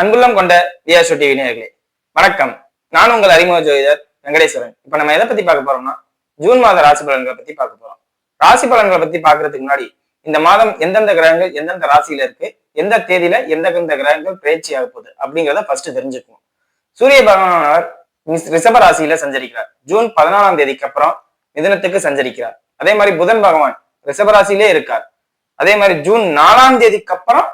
அன்புள்ளம் கொண்ட வியாசு டிவி நேர்களே வணக்கம். நான் உங்கள் அறிமுக ஜோதிடர் வெங்கடேஸ்வரன். இப்ப நம்ம எதை பத்தி பார்க்க போறோம்னா ஜூன் மாத ராசி பலன்களை பத்தி பார்க்க போறோம். ராசி பலன்களை பத்தி பாக்குறதுக்கு முன்னாடி இந்த மாதம் எந்தெந்த கிரகங்கள் எந்தெந்த ராசியில இருக்கு எந்த தேதியில எந்தெந்த கிரகங்கள் பயிற்சி ஆக போகுது அப்படிங்கிறத ஃபர்ஸ்ட் தெரிஞ்சுக்குவோம். சூரிய பகவானவர் ரிஷப ராசியில சஞ்சரிக்கிறார். ஜூன் பதினாலாம் தேதிக்கு அப்புறம் மிதனத்துக்கு சஞ்சரிக்கிறார். அதே மாதிரி புதன் பகவான் ரிஷப ராசியிலே இருக்கார். அதே மாதிரி ஜூன் நாலாம் தேதிக்கு அப்புறம்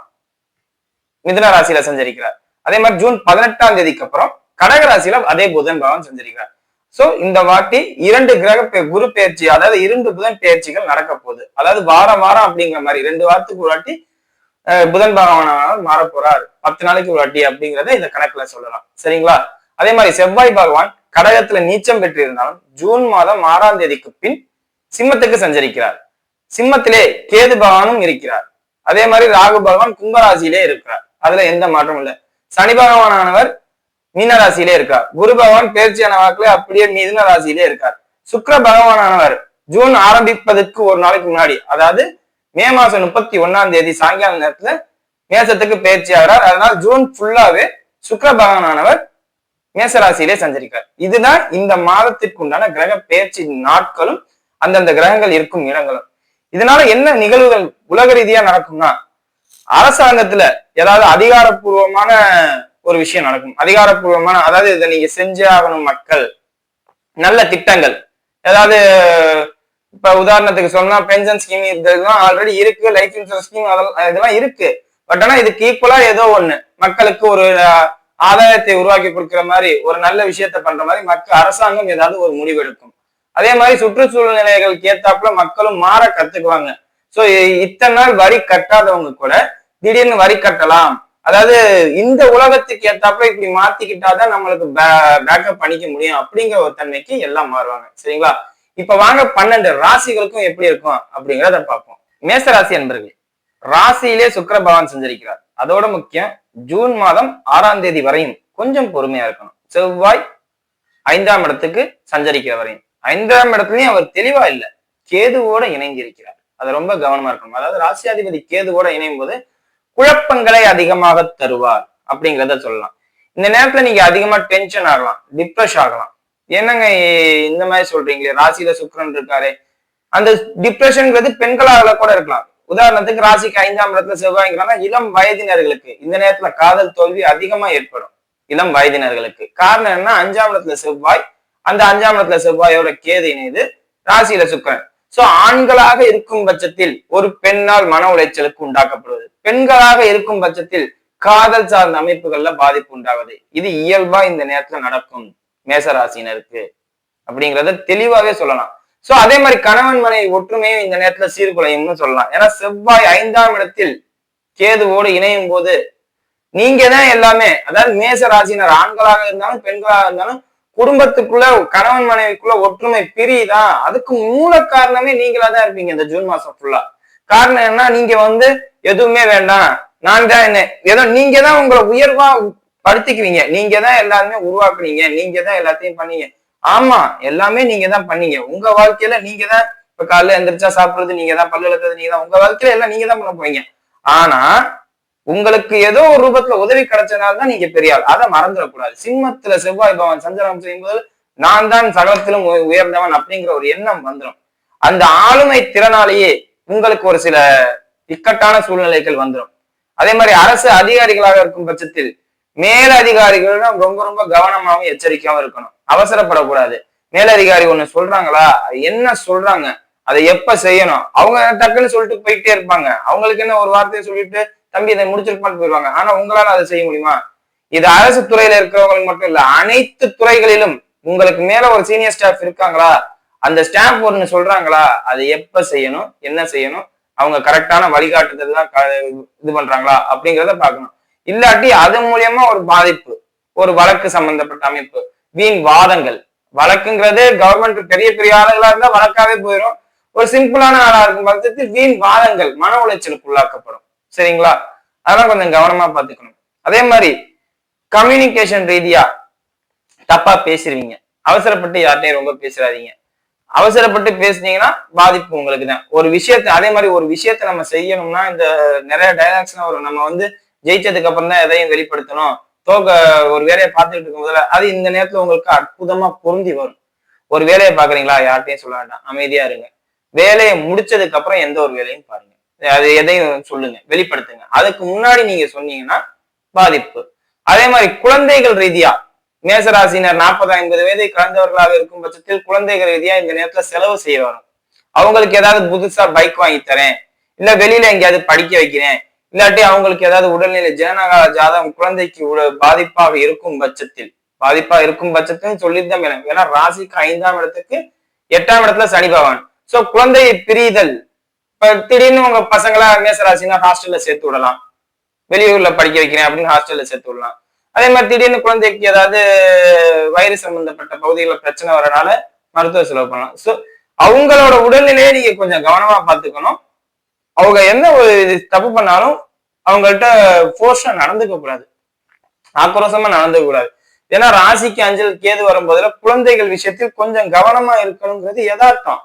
மிதுன ராசியில சஞ்சரிக்கிறார். அதே மாதிரி ஜூன் பதினெட்டாம் தேதிக்கு அப்புறம் கடக ராசியில அதே புதன் பகவான் சஞ்சரிக்கிறார். சோ இந்த வாட்டி இரண்டு கிரக குரு பயிற்சி அதாவது இரண்டு புதன் பெயர்ச்சிகள் நடக்க போகுது. அதாவது வாரம் வாரம் அப்படிங்கிற மாதிரி ரெண்டு வாரத்துக்கு ஒரு வாட்டி புதன் பகவான் மாற போறார் பத்து நாளைக்கு ஒரு வாட்டி அப்படிங்கிறத இந்த கணக்குல சொல்லலாம். சரிங்களா? அதே மாதிரி செவ்வாய் பகவான் கடகத்துல நீச்சம் பெற்றிருந்தாலும் ஜூன் மாதம் ஆறாம் தேதிக்கு பின் சிம்மத்துக்கு சஞ்சரிக்கிறார். சிம்மத்திலே கேது பகவானும் இருக்கிறார். அதே மாதிரி ராகு பகவான் கும்பராசியிலே இருக்கிறார். அதுல எந்த மாற்றமும் இல்லை. சனி பகவானவர் மீன ராசியிலே இருக்கார். குரு பகவான் பேர்ச்சியான வாக்குல அப்படியே மிதுன ராசியிலே இருக்கார். சுக்கர பகவானவர் ஜூன் ஆரம்பிப்பதற்கு ஒரு நாளைக்கு முன்னாடி அதாவது மே மாசம் முப்பத்தி ஒன்னாம் தேதி சாயங்கால நேரத்துல மேசத்துக்கு பயிற்சி ஆகிறார். அதனால் ஜூன் ஃபுல்லாவே சுக்கிர பகவானானவர் மேசராசியிலே சஞ்சரிக்கார் இதுதான் இந்த மாதத்திற்கு உண்டான கிரக பயிற்சி நாட்களும் அந்தந்த கிரகங்கள் இருக்கும் இடங்களும். இதனால என்ன நிகழ்வுகள் உலக ரீதியா நடக்கும்னா அரசாங்கத்துல ஏதாவது அதிகாரப்பூர்வமான ஒரு விஷயம் நடக்கும். அதிகாரப்பூர்வமான அதாவது இதை நீங்க செஞ்சே ஆகணும் மக்கள். நல்ல திட்டங்கள். ஏதாவது இப்ப உதாரணத்துக்கு சொன்னா பென்ஷன் ஸ்கீம் இதெல்லாம் ஆல்ரெடி இருக்கு லைஃப் இன்சூரன்ஸ் ஸ்கீம் அதெல்லாம் இதெல்லாம் இருக்கு. பட் ஆனா இதுக்கு ஈக்குவலா ஏதோ ஒண்ணு. மக்களுக்கு ஒரு ஆதாயத்தை உருவாக்கி கொடுக்கிற மாதிரி ஒரு நல்ல விஷயத்த பண்ற மாதிரி மக்கள் அரசாங்கம் ஏதாவது ஒரு முடிவு எடுக்கும் அதே மாதிரி சுற்றுச்சூழல் நிலைகளுக்கு ஏத்தாப்புல மக்களும் மாற கத்துக்குவாங்க. சோ இத்தனை நாள் வரி கட்டாதவங்க கூட திடீர்னு வரி கட்டலாம். அதாவது இந்த உலகத்துக்கு ஏத்தாப்புல இப்படி மாத்திக்கிட்டாதான் நம்மளுக்கு பேக்கப் பண்ணிக்க முடியும் அப்படிங்கிற ஒரு தன்மைக்கு எல்லாம் மாறுவாங்க. சரிங்களா? இப்ப வாங்க பன்னெண்டு ராசிகளுக்கும் எப்படி இருக்கும் அப்படிங்கிறத பார்ப்போம். மேச ராசி என்பர்கள் ராசியிலே சுக்கர பகவான் சஞ்சரிக்கிறார். அதோட முக்கியம் ஜூன் மாதம் ஆறாம் தேதி வரையும் கொஞ்சம் பொறுமையா இருக்கணும். செவ்வாய் ஐந்தாம் இடத்துக்கு சஞ்சரிக்கிற வரையும் ஐந்தாம் இடத்துலயும் அவர் தெளிவா இல்ல கேதுவோட இணைந்திருக்கிறார். அது ரொம்ப கவனமா இருக்கணும். அதாவது ராசியாதிபதி கூட இணையும் போது குழப்பங்களை அதிகமாக தருவார் அப்படிங்கிறத சொல்லலாம். இந்த நேரத்துல நீங்க அதிகமா டென்ஷன் ஆகலாம் டிப்ரெஷ் ஆகலாம். என்னங்க இந்த மாதிரி சொல்றீங்களே? ராசியில சுக்கிரன் இருக்காரு. அந்த டிப்ரெஷன்ங்கிறது பெண்களாக கூட இருக்கலாம். உதாரணத்துக்கு ராசிக்கு ஐந்தாம் இடத்துல செவ்வாய்ங்கிறாங்க இளம் வயதினர்களுக்கு இந்த நேரத்துல காதல் தோல்வி அதிகமா ஏற்படும். இளம் வயதினர்களுக்கு. காரணம் என்ன? அஞ்சாம் இடத்துல செவ்வாய் அந்த அஞ்சாம் இடத்துல செவ்வாயோட கேது இணைது ராசியில சுக்கரன். சோ ஆண்களாக இருக்கும் பட்சத்தில் ஒரு பெண்ணால் மன உளைச்சலுக்கு உண்டாக்கப்படுவது. பெண்களாக இருக்கும் பட்சத்தில் காதல் சார்ந்த அமைப்புகள்ல பாதிப்பு உண்டாவது. இது இயல்பா இந்த நேரத்துல நடக்கும் மேசராசினருக்கு அப்படிங்கறத தெளிவாவே சொல்லலாம். சோ அதே மாதிரி கணவன் மனைவி ஒற்றுமையும் இந்த நேரத்துல சீர்குலையும்னு சொல்லலாம். ஏன்னா செவ்வாய் ஐந்தாம் இடத்தில் கேதுவோடு இணையும் போது நீங்க தான் எல்லாமே அதாவது மேச ராசினர் ஆண்களாக இருந்தாலும் பெண்களாக இருந்தாலும் குடும்பத்துக்குள்ள கணவன் மனைவிக்குள்ள ஒற்றுமை பிரியுதா? அதுக்கு மூல காரணமே நீங்களா தான் இருப்பீங்க இந்த ஜூன் மாசம் ஃபுல்லா காரணம் என்ன நீங்க வந்து எதுவுமே வேண்டாம். நான் தான் என்ன ஏதோ நீங்க தான் உங்களை உயர்வா படுத்திக்குவீங்க. நீங்க தான் எல்லாருமே உருவாக்குனீங்க. நீங்க தான் எல்லாத்தையும் பண்ணீங்க. ஆமா எல்லாமே நீங்க தான் பண்ணீங்க. உங்க வாழ்க்கையில நீங்க தான் இப்ப காலைல எந்திரிச்சா சாப்பிடுறது நீங்க தான் பல்லு விளக்குறது நீங்க தான் உங்க வாழ்க்கையில எல்லாம் நீங்க தான் பண்ண போறீங்க. ஆனா உங்களுக்கு ஏதோ ஒரு ரூபத்துல உதவி கிடைச்சனால தான் நீங்க பெரிய ஆள். அதை மறந்துடக்கூடாது. சிம்மத்துல செவ்வாய் பவன் சஞ்சலம் செய்யும்போது நான் தான் சகலத்திலும் உயர்ந்தவன் அப்படிங்கிற ஒரு எண்ணம் வந்துடும் அந்த ஆளுமை திறனாலேயே உங்களுக்கு ஒரு சில இக்கட்டான சூழ்நிலைகள் வந்துடும் அதே மாதிரி அரசு அதிகாரிகளாக இருக்கும் பட்சத்தில் மேல அதிகாரிகளிடம் ரொம்ப ரொம்ப கவனமாவும் எச்சரிக்கையாவும் இருக்கணும். அவசரப்படக்கூடாது. மேலதிகாரி ஒண்ணு சொல்றாங்களா? என்ன சொல்றாங்க? அதை எப்ப செய்யணும்? அவங்க டக்குன்னு சொல்லிட்டு போயிட்டே இருப்பாங்க. அவங்களுக்கு என்ன ஒரு வார்த்தையை சொல்லிட்டு தம்பி இதை முடிச்சிருப்பான்னு போயிடுவாங்க ஆனா உங்களால அதை செய்ய முடியுமா? இது அரசு துறையில இருக்கிறவங்களுக்கு மட்டும் இல்ல அனைத்து துறைகளிலும் உங்களுக்கு மேல ஒரு சீனியர் ஸ்டாஃப் இருக்காங்களா? அந்த ஸ்டாஃப் ஒண்ணு சொல்றாங்களா? அதை எப்ப செய்யணும்? என்ன செய்யணும்? அவங்க கரெக்டான வழிகாட்டுதல் தான் இது பண்றாங்களா? அப்படிங்கிறத பார்க்கணும். இல்லாட்டி அது மூலியமா ஒரு பாதிப்பு ஒரு வழக்கு சம்பந்தப்பட்ட அமைப்பு வீண் வாதங்கள். வழக்குங்கிறதே கவர்மெண்ட் பெரிய பெரிய ஆளுகளா இருந்தா வழக்காவே போயிடும் ஒரு சிம்பிளான ஆளா இருக்கும் பட்சத்தில் வீண் வாதங்கள் மன உளைச்சலுக்கு உள்ளாக்கப்படும் சரிங்களா? அதெல்லாம் கொஞ்சம் கவனமா பாத்துக்கணும் அதே மாதிரி கம்யூனிகேஷன் ரீதியா தப்பா பேசிடுவீங்க அவசரப்பட்டு யார்கிட்டயும் ரொம்ப பேசுறாதீங்க அவசரப்பட்டு பேசுனீங்கன்னா பாதிப்பு உங்களுக்கு தான். ஒரு விஷயத்த அதே மாதிரி ஒரு விஷயத்த நம்ம செய்யணும்னா இந்த நிறைய டைலாக்ஸ்லாம் வரும். நம்ம வந்து ஜெயிச்சதுக்கு அப்புறம் தான் எதையும் வெளிப்படுத்தணும். தோக்க ஒரு வேலையை பார்த்துட்டு இருக்கும் போதுல அது இந்த நேரத்துல உங்களுக்கு அற்புதமா பொருந்தி வரும். ஒரு வேலையை பாக்குறீங்களா யார்கிட்டயும் சொல்ல வேண்டாம். அமைதியா இருங்க. வேலையை முடிச்சதுக்கு அப்புறம் எந்த ஒரு வேலையும் பாருங்க. அது எதையும் சொல்லுங்க வெளிப்படுத்துங்க. அதுக்கு முன்னாடி நீங்க சொன்னீங்கன்னா பாதிப்பு. அதே மாதிரி குழந்தைகள் ரீதியா மேசராசினர் நாற்பது ஐம்பது வயதை கலந்தவர்களாக இருக்கும் பட்சத்தில் குழந்தைகள் ரீதியா இந்த நேரத்துல செலவு செய்ய வரும். அவங்களுக்கு ஏதாவது புதுசா பைக் வாங்கி தரேன் இல்ல வெளியில எங்கேயாவது படிக்க வைக்கிறேன் இல்லாட்டி அவங்களுக்கு ஏதாவது உடல்நிலை ஜனகால ஜாதகம் குழந்தைக்கு பாதிப்பாக இருக்கும் பட்சத்தில் பாதிப்பா இருக்கும் பட்சத்தில் சொல்லித்தான் வேணும் ஏன்னா ராசிக்கு ஐந்தாம் இடத்துக்கு எட்டாம் இடத்துல சனி பகவான். சோ குழந்தையை பிரிதல் இப்ப திடீர்னு உங்க பசங்களா மேசராசினா ஹாஸ்டல்ல சேர்த்து விடலாம். வெளியூர்ல படிக்க வைக்கிறேன் அப்படின்னு ஹாஸ்டல்ல சேர்த்து விடலாம். அதே மாதிரி திடீர்னு குழந்தைக்கு ஏதாவது வயிறு சம்பந்தப்பட்ட பகுதிகளில் பிரச்சனை வரனால மருத்துவ செலவு பண்ணலாம். சோ அவங்களோட உடல்நிலையை நீங்க கொஞ்சம் கவனமா பார்த்துக்கணும். அவங்க என்ன ஒரு இது தப்பு பண்ணாலும் அவங்கள்ட்ட ஃபோர்ஸா நடந்துக்க கூடாது. ஆக்ரோஷமா நடந்துக்க கூடாது. ஏன்னா ராசிக்கு அஞ்சல் கேது வரும்போதுல குழந்தைகள் விஷயத்தில் கொஞ்சம் கவனமா இருக்கணுங்கிறது யதார்த்தம்.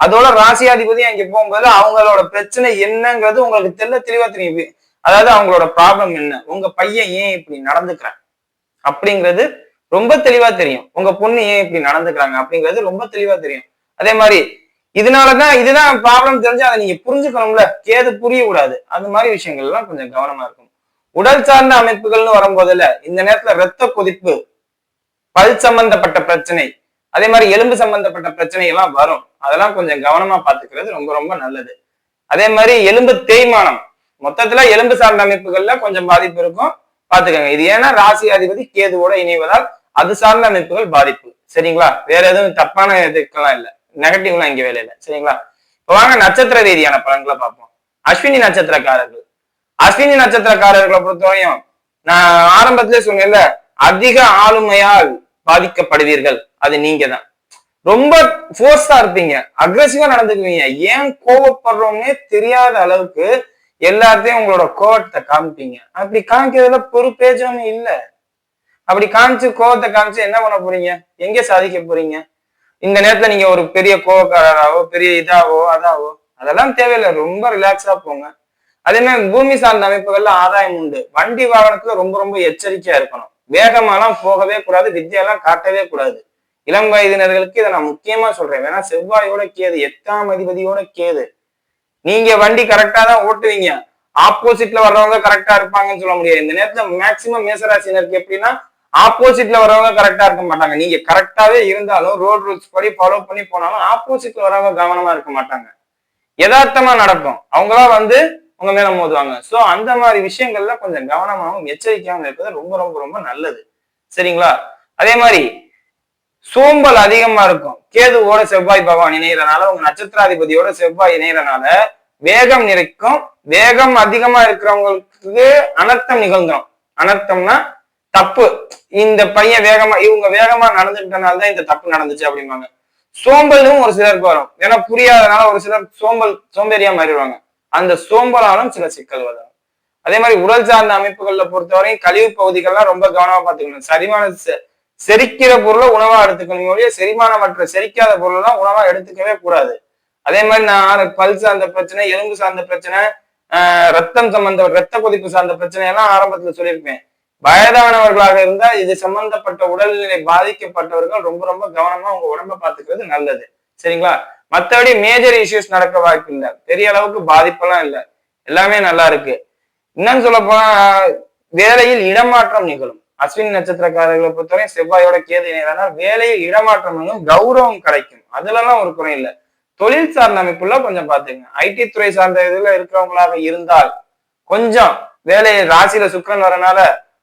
அதோட ராசியாதிபதி அங்க போகும்போது அவங்களோட பிரச்சனை என்னங்கிறது உங்களுக்கு தெரியல தெளிவா தெரியுது. அதாவது அவங்களோட ப்ராப்ளம் என்ன? உங்க பையன் ஏன் இப்படி நடந்துக்கிறான்? அப்படிங்கிறது ரொம்ப தெளிவா தெரியும். உங்க பொண்ணு ஏன் இப்படி நடந்துக்கிறாங்க? அப்படிங்கிறது ரொம்ப தெளிவா தெரியும். அதே மாதிரி இதனாலதான் இதுதான் ப்ராப்ளம் தெரிஞ்சு அதை நீங்க புரிஞ்சுக்கணும்ல. கேது புரிய கூடாது அந்த மாதிரி விஷயங்கள் எல்லாம் கொஞ்சம் கவனமா இருக்கும் உடல் சார்ந்த அமைப்புகள்னு வரும்போதுல இந்த நேரத்துல ரத்த கொதிப்பு பல் சம்பந்தப்பட்ட பிரச்சனை அதே மாதிரி எலும்பு சம்பந்தப்பட்ட பிரச்சனை எல்லாம் வரும். அதெல்லாம் கொஞ்சம் கவனமா பாத்துக்கிறது ரொம்ப ரொம்ப நல்லது. அதே மாதிரி எலும்பு தேய்மானம். மொத்தத்துல எலும்பு சார்ந்த அமைப்புகள்ல கொஞ்சம் பாதிப்பு இருக்கும். பாத்துக்கோங்க இது ஏன்னா ராசி அதிபதி கேதுவோட இணைவதால் அது சார்ந்த அமைப்புகள் பாதிப்பு. சரிங்களா? வேற எதுவும் தப்பான இதுக்கெல்லாம் இல்ல. நெகட்டிவ்லாம் இங்க வேலை இல்லை. சரிங்களா? இப்ப வாங்க நட்சத்திர ரீதியான பலன்களை பார்ப்போம். அஸ்வினி நட்சத்திரக்காரர்கள். அஸ்வினி நட்சத்திரக்காரர்களை பொறுத்தவரையும் நான் ஆரம்பத்திலே சொன்னேன்ல அதிக ஆளுமையால் பாதிக்கப்படுவீர்கள். அது நீங்க தான் ரொம்ப ஃபோர்ஸா இருப்பீங்க. அக்ரெசிவா நடந்துக்குவீங்க. ஏன் கோவப்படுறோம்னே தெரியாத அளவுக்கு எல்லாத்தையும் உங்களோட கோவத்தை காமிப்பீங்க. அப்படி காமிக்கிறதுல பொறுப்பேஜமே இல்ல. அப்படி காமிச்சு கோவத்தை காமிச்சு என்ன பண்ண போறீங்க? எங்க சாதிக்க போறீங்க? இந்த நேரத்துல நீங்க ஒரு பெரிய கோவக்காரராவோ பெரிய இதாவோ அதாவோ அதெல்லாம் தேவையில்லை. ரொம்ப ரிலாக்ஸா போங்க. அதே மாதிரி பூமி சார்ந்த அமைப்புகள்ல ஆதாயம் உண்டு. வண்டி வாகனத்துல ரொம்ப ரொம்ப எச்சரிக்கையா இருக்கணும். வேகமாலாம் போகவே கூடாது வித்தியெல்லாம் காட்டவே கூடாது. இளம் வயதினர்களுக்கு இதை நான் முக்கியமா சொல்றேன். வேணா செவ்வாயோட கேது எட்டாம் அதிபதியோட கேது. நீங்க வண்டி கரெக்டா தான் ஓட்டுவீங்க. ஆப்போசிட்ல வர்றவங்க கரெக்டா இருப்பாங்கன்னு சொல்ல முடியாது. இந்த நேரத்துல மேக்சிமம் மேசராசினருக்கு எப்படின்னா ஆப்போசிட்ல வரவங்க கரெக்டா இருக்க மாட்டாங்க. நீங்க கரெக்டாவே இருந்தாலும் ரோட் ரூல்ஸ் படி ஃபாலோ பண்ணி போனாலும் ஆப்போசிட்ல வரவங்க கவனமா இருக்க மாட்டாங்க. யதார்த்தமா நடக்கும். அவங்களா வந்து உங்க மேல மோதுவாங்க. சோ அந்த மாதிரி விஷயங்கள்ல கொஞ்சம் கவனமாகவும் எச்சரிக்கையாகவும் இருப்பது ரொம்ப ரொம்ப ரொம்ப நல்லது. சரிங்களா? அதே மாதிரி சோம்பல் அதிகமா இருக்கும். கேதுவோட செவ்வாய் பகவான் இணையறனால உங்க நட்சத்திராதிபதியோட செவ்வாய் இணையறனால வேகம் நிறைக்கும். வேகம் அதிகமா இருக்கிறவங்களுக்கு அனர்த்தம் நிகழ்ந்துடும் அனர்த்தம்னா தப்பு. இந்த பையன் வேகமா இவங்க வேகமா நடந்துட்டனால தான் இந்த தப்பு நடந்துச்சு அப்படிம்பாங்க. சோம்பலும் ஒரு சிலருக்கு வரும். ஏன்னா புரியாதனால ஒரு சிலர் சோம்பல் சோம்பேறியா மாறிடுவாங்க. அந்த சோம்பலாலும் சில சிக்கல் வரும். அதே மாதிரி உடல் சார்ந்த அமைப்புகள்ல பொறுத்தவரையும் கழிவு பகுதிகள்லாம் ரொம்ப கவனமா பார்த்துக்கணும். சரிமான செரிக்கிற பொருளை உணவா எடுத்துக்கணும். ஒழிய செரிமானமற்ற செரிக்காத பொருளெல்லாம் உணவா எடுத்துக்கவே கூடாது. அதே மாதிரி நான் பல் சார்ந்த பிரச்சனை எலும்பு சார்ந்த பிரச்சனை ஆஹ் ரத்தம் சம்பந்த ரத்த கொதிப்பு சார்ந்த பிரச்சனை எல்லாம் ஆரம்பத்துல சொல்லியிருப்பேன். வயதானவர்களாக இருந்தா இது சம்பந்தப்பட்ட உடல்நிலை பாதிக்கப்பட்டவர்கள் ரொம்ப ரொம்ப கவனமா உங்க உடம்ப பாத்துக்கிறது நல்லது. சரிங்களா? மத்தபடி மேஜர் இஷ்யூஸ் நடக்க வாய்ப்பு இல்லை. பெரிய அளவுக்கு பாதிப்பெல்லாம் இல்லை. எல்லாமே நல்லா இருக்கு. என்னன்னு சொல்ல போனா வேலையில் இடமாற்றம் நிகழும். அஸ்வின் நட்சத்திரக்காரர்களை பொறுத்தவரை செவ்வாயோட கேது இணையதானால் வேலையில் இடமாற்றம் நிகழும் கௌரவம் கிடைக்கும். அதுலலாம் ஒரு குறை இல்லை. தொழில் சார்ந்த அமைப்புல கொஞ்சம் பாத்துங்க ஐடி துறை சார்ந்த இதுல இருக்கிறவங்களாக இருந்தால் கொஞ்சம் வேலையை ராசியில சுக்கரன் வரனால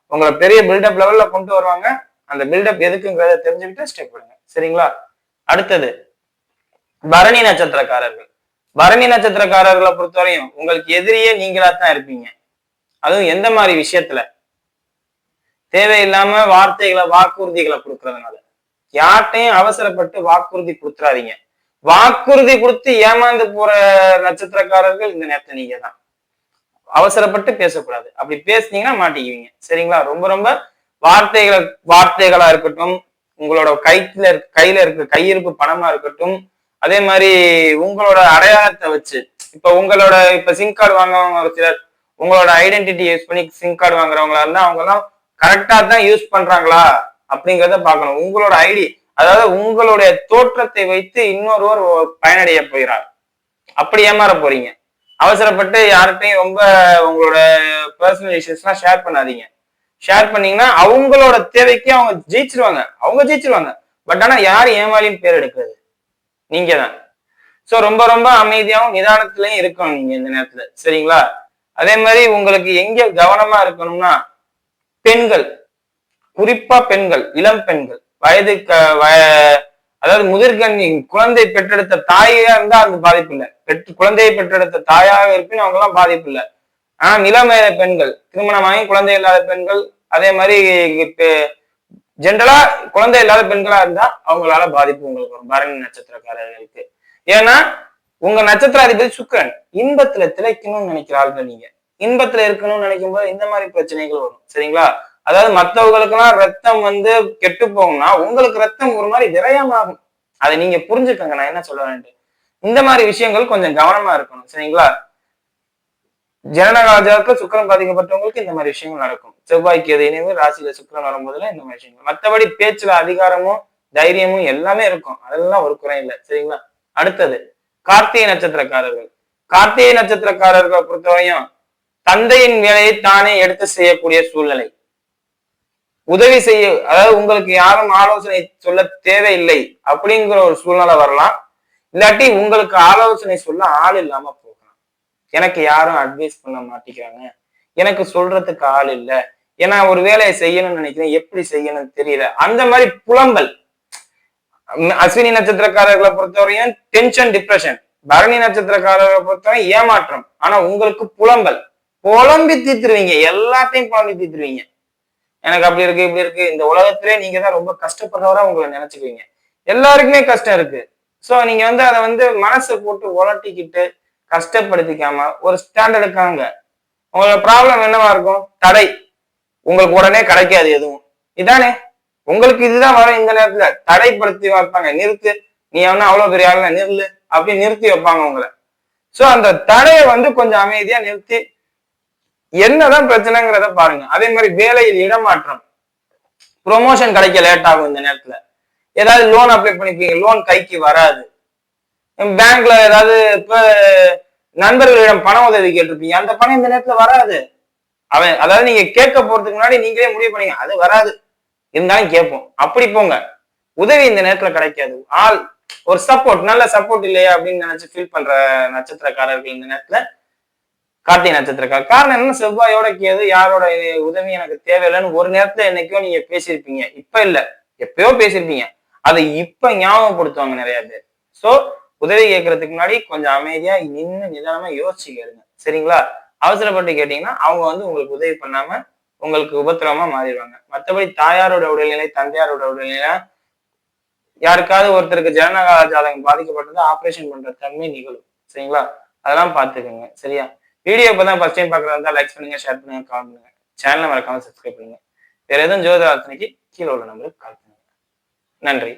உங்களை பெரிய பில்டப் லெவல்ல கொண்டு வருவாங்க. அந்த பில்டப் எதுக்குங்கிறத தெரிஞ்சுக்கிட்டு ஸ்டெப் பண்ணுங்க. சரிங்களா? அடுத்தது பரணி நட்சத்திரக்காரர்கள். பரணி நட்சத்திரக்காரர்களை பொறுத்தவரையும் உங்களுக்கு எதிரியே நீங்களா தான் இருப்பீங்க. அதுவும் எந்த மாதிரி விஷயத்துல? தேவையில்லாம வார்த்தைகளை வாக்குறுதிகளை கொடுக்கறதுனால. யார்ட்டையும் அவசரப்பட்டு வாக்குறுதி கொடுத்துறாதீங்க. வாக்குறுதி கொடுத்து ஏமாந்து போற நட்சத்திரக்காரர்கள் இந்த நேரத்தை நீங்க தான் அவசரப்பட்டு பேசக்கூடாது. அப்படி பேசுனீங்கன்னா மாட்டிக்குவீங்க. சரிங்களா? ரொம்ப ரொம்ப வார்த்தைகளை வார்த்தைகளா இருக்கட்டும் உங்களோட கைத்துல கையில இருக்க கையிருப்பு பணமா இருக்கட்டும் அதே மாதிரி உங்களோட அடையாளத்தை வச்சு இப்ப உங்களோட இப்ப சிம் கார்டு வாங்குறவங்க ஒரு சிலர் உங்களோட ஐடென்டிட்டி யூஸ் பண்ணி சிம் கார்டு வாங்குறவங்களா இருந்தா அவங்க எல்லாம் கரெக்டா தான் யூஸ் பண்றாங்களா அப்படிங்கறத பார்க்கணும். உங்களோட ஐடி அதாவது உங்களுடைய தோற்றத்தை வைத்து இன்னொருவர் பயனடைய போகிறார். அப்படி ஏமாற போறீங்க. அவசரப்பட்டு யார்கிட்டையும் ரொம்ப உங்களோட பர்சனல் இஷ்யூஸ்லாம் ஷேர் பண்ணாதீங்க. ஷேர் பண்ணீங்கன்னா அவங்களோட தேவைக்கு அவங்க ஜெயிச்சிருவாங்க. அவங்க ஜெயிச்சிருவாங்க. பட் ஆனா யார் ஏமாலின்னு பேர் எடுக்கிறது நீங்க தான் ஸோ ரொம்ப ரொம்ப அமைதியாகவும் நிதானத்துலையும் இருக்கணும் நீங்க இந்த நேரத்துல. சரிங்களா? அதே மாதிரி உங்களுக்கு எங்க கவனமா இருக்கணும்னா பெண்கள் குறிப்பா பெண்கள் இளம் பெண்கள் வயது க- வய- அதாவது முதிர்கண்ணி குழந்தை பெற்றெடுத்த தாயா இருந்தா அது பாதிப்பு இல்லை பெற்று குழந்தையை பெற்றெடுத்த தாயாக இருப்பின்னு அவங்க எல்லாம் பாதிப்பு இல்லை ஆனா நிலம் பெண்கள் திருமணமாகி குழந்தை இல்லாத பெண்கள் அதே மாதிரி ஜென்ரலா குழந்தை இல்லாத பெண்களா இருந்தா அவங்களால பாதிப்பு உங்களுக்கு வரும். பரணி நட்சத்திரக்காரர்களுக்கு. ஏன்னா உங்க நட்சத்திர அதிபதி சுக்கிரன் இன்பத்துல திளைக்கணும்னு நினைக்கிற ஆளுங்க நீங்க. இன்பத்துல இருக்கணும்னு நினைக்கும் போது இந்த மாதிரி பிரச்சனைகள் வரும். சரிங்களா? அதாவது மத்தவங்களுக்கெல்லாம் ரத்தம் வந்து கெட்டு போகும்னா உங்களுக்கு ரத்தம் ஒரு மாதிரி விரயமாகும். அதை நீங்க புரிஞ்சுக்கோங்க. நான் என்ன சொல்ல வேண்டும் இந்த மாதிரி விஷயங்கள் கொஞ்சம் கவனமா இருக்கணும். சரிங்களா? ஜனனகாலத்துல சுக்கரம் பாதிக்கப்பட்டவங்களுக்கு இந்த மாதிரி விஷயங்கள் நடக்கும். செவ்வாய்க்கு எது இணைவு ராசியில சுக்கரன் வரும்போதுல இந்த மாதிரி விஷயங்கள். மத்தபடி பேச்சுல அதிகாரமும் தைரியமும் எல்லாமே இருக்கும். அதெல்லாம் ஒரு குறை இல்லை. சரிங்களா? அடுத்தது கார்த்திகை நட்சத்திரக்காரர்கள். கார்த்திகை நட்சத்திரக்காரர்களை பொறுத்தவரையும் தந்தையின் வேலையை தானே எடுத்து செய்யக்கூடிய சூழ்நிலை. உதவி செய்ய அதாவது உங்களுக்கு யாரும் ஆலோசனை சொல்ல தேவையில்லை அப்படிங்கிற ஒரு சூழ்நிலை வரலாம். இல்லாட்டி உங்களுக்கு ஆலோசனை சொல்ல ஆள் இல்லாம போகலாம். எனக்கு யாரும் அட்வைஸ் பண்ண மாட்டேங்கிறாங்க. எனக்கு சொல்றதுக்கு ஆள் இல்லை. ஏன்னா ஒரு வேலையை செய்யணும்னு நினைக்கிறேன். எப்படி செய்யணும்னு தெரியல. அந்த மாதிரி புலம்பல். அஸ்வினி நட்சத்திரக்காரர்களை பொறுத்தவரையும் டென்ஷன் டிப்ரெஷன் பரணி நட்சத்திரக்காரர்களை பொறுத்தவரை ஏமாற்றம். ஆனா உங்களுக்கு புலம்பல். புலம்பி தீத்துருவீங்க எல்லாத்தையும் புலம்பி தீத்துருவீங்க எனக்கு அப்படி இருக்கு இப்படி இருக்கு. இந்த உலகத்திலே நீங்க தான் ரொம்ப கஷ்டப்படுறவரா உங்களை நினைச்சுக்குவீங்க. எல்லாருக்குமே கஷ்டம் இருக்கு. சோ நீங்க வந்து அதை வந்து மனசை போட்டு உலட்டிக்கிட்டு கஷ்டப்படுத்திக்காம ஒரு ஸ்டாண்டர்டுக்காங்க உங்களோட ப்ராப்ளம் என்னவா இருக்கும்? தடை. உங்களுக்கு உடனே கிடைக்காது எதுவும். இதானே? உங்களுக்கு இதுதான் வரும் இந்த நேரத்துல. தடைப்படுத்தி வைப்பாங்க. நிறுத்து. நீ அவனா அவ்வளவு பெரிய ஆளுங்க நிறுத்து அப்படி நிறுத்தி வைப்பாங்க உங்களை. சோ அந்த தடையை வந்து கொஞ்சம் அமைதியா நிறுத்தி என்னதான் பிரச்சனைங்கிறத பாருங்க. அதே மாதிரி வேலையில் இடமாற்றம். ப்ரொமோஷன் கிடைக்க லேட் ஆகும் இந்த நேரத்துல. ஏதாவது லோன் அப்ளை பண்ணிருப்பீங்க லோன் கைக்கு வராது. பேங்க்ல ஏதாவது இப்ப நண்பர்களிடம் பண உதவி கேட்டிருப்பீங்க. அந்த பணம் இந்த நேரத்துல வராது. அவன் அதாவது நீங்க கேட்க போறதுக்கு முன்னாடி நீங்களே முடிவு பண்ணீங்க. அது வராது. இருந்தாலும் கேட்போம். அப்படி போங்க. உதவி இந்த நேரத்துல கிடைக்காது. ஆள் ஒரு சப்போர்ட் நல்ல சப்போர்ட் இல்லையா அப்படின்னு நினைச்சு ஃபீல் பண்ற நட்சத்திரக்காரர்கள் இந்த நேரத்துல கார்த்திகை நட்சத்திரக்கார காரணம் என்ன? செவ்வாயோட கேது யாரோட உதவி எனக்கு தேவையில்லைன்னு ஒரு நேரத்துல என்னைக்கோ நீங்க பேசியிருப்பீங்க. இப்ப இல்ல. எப்பயோ பேசியிருப்பீங்க. அதை இப்ப ஞாபகப்படுத்துவாங்க நிறைய பேர். சோ உதவி கேட்கறதுக்கு முன்னாடி கொஞ்சம் அமைதியா நின்று நிதானமா யோசிச்சு கேளுங்க. சரிங்களா? அவசரப்பட்டு கேட்டீங்கன்னா அவங்க வந்து உங்களுக்கு உதவி பண்ணாம உங்களுக்கு உபத்திரவமா மாறிடுவாங்க. மற்றபடி தாயாரோட உடல்நிலை தந்தையாரோட உடல்நிலை யாருக்காவது ஒருத்தருக்கு ஜனனகால ஜாதகம் பாதிக்கப்பட்டது ஆப்ரேஷன் பண்ற தன்மை நிகழும். சரிங்களா? அதெல்லாம் பார்த்துக்கோங்க. சரியா? வீடியோ இப்பதான் ஃபர்ஸ்ட் டைம் பார்க்குறதா லைக் பண்ணுங்க ஷேர் பண்ணுங்க கால் பண்ணுங்க. சேனலை மறக்காம சப்ஸ்கிரைப் பண்ணுங்க. வேற எதுவும் ஜோதிட கீழே உள்ள நம்பருக்கு கால் பண்ணுங்க. நன்றி.